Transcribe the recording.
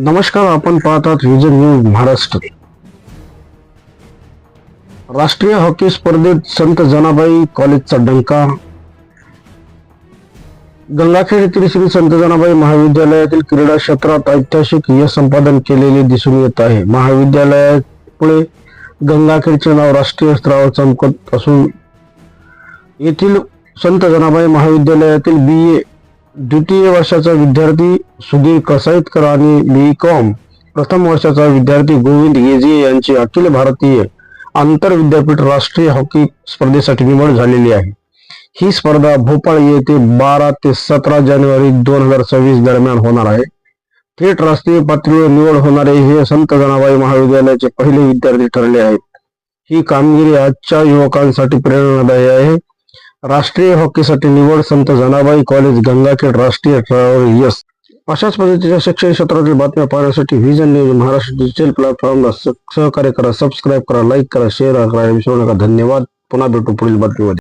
नमस्कार आपण पाहतात विजन न्यूज महाराष्ट्र. राष्ट्रीय हॉकी स्पर्धेत संत जनाबाई कॉलेजचा डंका. गंगाखेड येथील श्री संत जनाबाई महाविद्यालयातील क्रीडा क्षेत्रात ऐतिहासिक यश संपादन केलेले दिसून येत आहे. महाविद्यालयापुढे गंगाखेडचे नाव राष्ट्रीय स्तरावर चमकत असून येथील संत जनाबाई महाविद्यालयातील बी ए द्वितीय वर्षाचा विद्यार्थी सुधीर कसाईतकर आणि बी कॉम प्रथम वर्षाचा विद्यार्थी गोविंद गेजे यांची अखिल भारतीय आंतर विद्यापीठ राष्ट्रीय हॉकी स्पर्धेसाठी निवड झालेली आहे. ही स्पर्धा भोपाळ येथे बारा ते सतरा जानेवारी दोन हजार सव्वीस दरम्यान होणार आहे. थेट राष्ट्रीय पातळीवर निवड होणारे हे संत जनाबाई महाविद्यालयाचे पहिले विद्यार्थी ठरले आहेत. ही कामगिरी आजच्या युवकांसाठी प्रेरणादायी आहे. राष्ट्रीय हॉकीसाठी निवड संत जनाबाई कॉलेज गंगाखेड राष्ट्रीय स्तरावर यश अशाच पद्धतीच्या शिक्षण क्षेत्रातील बातम्या पाहण्यासाठी व्हिजन न्यूज महाराष्ट्र डिजिटल प्लॅटफॉर्मला सहकार्य करा सबस्क्राईब करा लाईक करा शेअर करा विसरू नका. धन्यवाद. पुन्हा भेटू पुढील बातमीमध्ये.